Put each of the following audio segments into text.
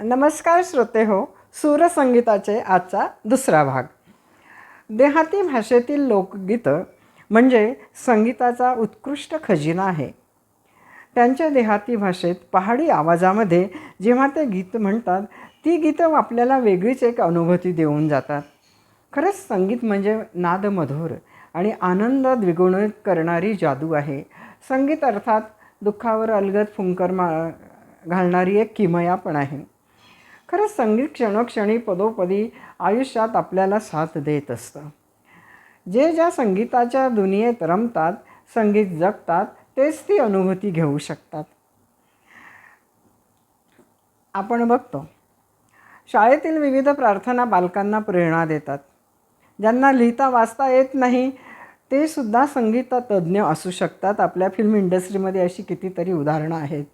नमस्कार श्रोते हो सूरसंगीताचे आजचा दुसरा भाग. देहाती भाषेतील लोकगीतं म्हणजे संगीताचा उत्कृष्ट खजिना आहे. त्यांच्या देहाती भाषेत पहाडी आवाजामध्ये जेव्हा ते गीत म्हणतात ती गीतं आपल्याला वेगळीच एक अनुभूती देऊन जातात. खरंच संगीत म्हणजे नादमधुर आणि आनंद द्विगुणित करणारी जादू आहे. संगीत अर्थात दुःखावर अलगद फुंकर मा घालणारी एक किमया पण आहे. खरंच संगीत क्षणोक्षणी पदोपदी आयुष्यात आपल्याला साथ देत असतं. जे ज्या संगीताच्या दुनियेत रमतात संगीत जगतात तेच ती अनुभूती घेऊ शकतात. आपण बघतो. शाळेतील विविध प्रार्थना बालकांना प्रेरणा देतात. ज्यांना लिहिता वाचता येत नाही ते सुद्धा संगीततज्ज्ञ असू शकतात. आपल्या फिल्म इंडस्ट्रीमध्ये अशी कितीतरी उदाहरणं आहेत.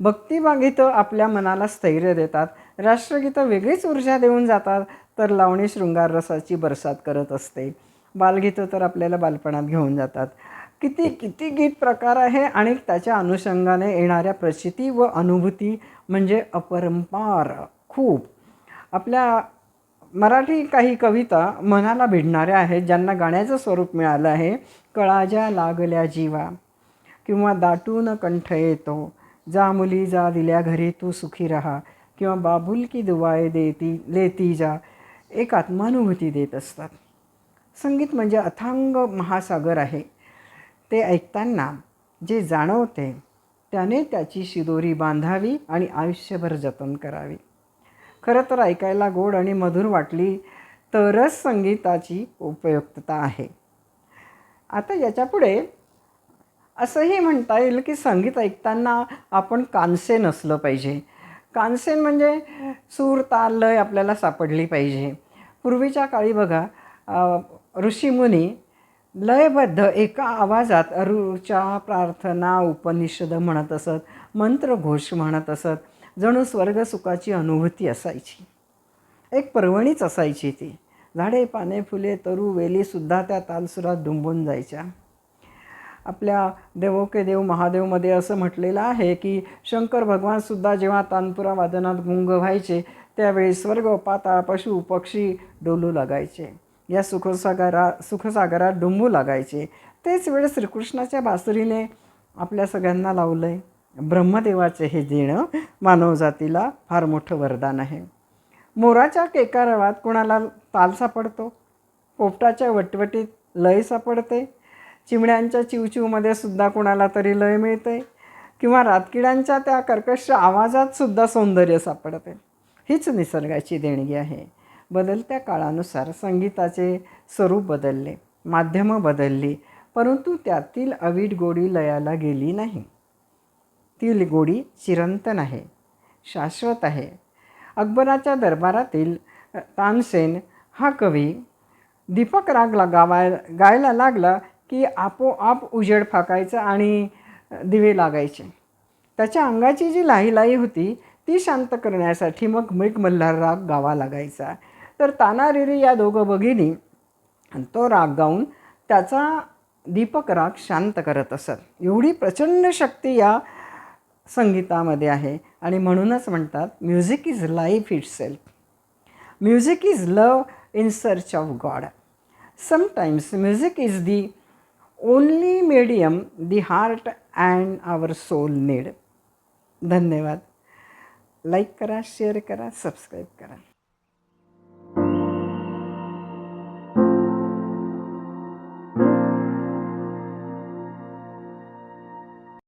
भक्तिभागीतं आपल्या मनाला स्थैर्य देतात. राष्ट्रगीतं वेगळीच ऊर्जा देऊन जातात तर लावणी शृंगार रसाची बरसात करत असते. बालगीतं तर आपल्याला बालपणात घेऊन जातात. किती किती गीत प्रकार आहे आणि त्याच्या अनुषंगाने येणाऱ्या प्रचिती व अनुभूती म्हणजे अपरंपार. खूप. आपल्या मराठी काही कविता मनाला भिडणाऱ्या आहेत ज्यांना गाण्याचं स्वरूप मिळालं आहे कळाज्या लागल्या जीवा. किंवा दाटून कंठ येतो जा मुली जा दिल्या घरी तू सुखी राहा. किंवा बाबुलकी दुवाय देती लेती जा एक आत्मानुभूती देत असतात. संगीत म्हणजे अथांग महासागर आहे. ते ऐकताना जे जाणवते त्याने त्याची शिदोरी बांधावी आणि आयुष्यभर जतन करावी. खरं तर ऐकायला गोड आणि मधुर वाटली तरच संगीताची उपयुक्तता आहे. आता याच्यापुढे असंही म्हणता येईल की संगीत ऐकताना आपण कानसेन असलं पाहिजे. कानसेन म्हणजे सूर ताल लय आपल्याला सापडली पाहिजे. पूर्वीच्या काळी बघा ऋषीमुनी लयबद्ध एका आवाजात अरुच्या प्रार्थना उपनिषद म्हणत असत मंत्रघोष म्हणत असत. जणू स्वर्गसुखाची अनुभूती असायची. एक पर्वणीच असायची ती. झाडे पाने फुले तरू वेलीसुद्धा त्या तालसुरात डुंबून जायच्या. आपल्या देवोके देव महादेवमध्ये असं म्हटलेलं आहे की शंकर भगवानसुद्धा जेव्हा तानपुरा वादनात गुंग व्हायचे त्यावेळी स्वर्ग पाताळ पशु पक्षी डोलू लागायचे. या सुखसागरा सुखसागरात डुंबू लागायचे. तेच वेळ श्रीकृष्णाच्या बासुरीने आपल्या सगळ्यांना लावलं आहे ब्रह्मदेवाचे हे देणं मानवजातीला फार मोठं वरदान आहे. मोराच्या केकारावात कोणाला ताल सापडतो? पोपटाच्या वटवटीत लय सापडते? चिमण्यांच्या चिवचिवमध्ये सुद्धा कोणाला तरी लय मिळते? किंवा रातकिड्यांच्या त्या कर्कश आवाजात सुद्धा सौंदर्य सापडते? हीच निसर्गाची देणगी आहे. बदलत्या काळानुसार संगीताचे स्वरूप बदलले माध्यमं बदलली परंतु त्यातील अवीट गोडी लयाला गेली नाही. ती गोडी चिरंतन आहे शाश्वत आहे. अकबराच्या दरबारातील तानसेन हा कवी दीपक राग गावाय गायला लागला की आपोआप उजेड फाकायचं आणि दिवे लागायचे. त्याच्या अंगाची जी लाहीलाई होती ती शांत करण्यासाठी मग मिक मल्हार राग गावा लागायचा. तर तानारिरी या दोघं भगिनी तो राग गाऊन त्याचा दीपक राग शांत करत असत. एवढी प्रचंड शक्ती या संगीतामध्ये आहे आणि म्हणूनच म्हणतात music is life itself music is love in search of God sometimes music is the only medium the heart and our soul need धन्यवाद. लाईक करा शेअर करा सबस्क्राईब करा.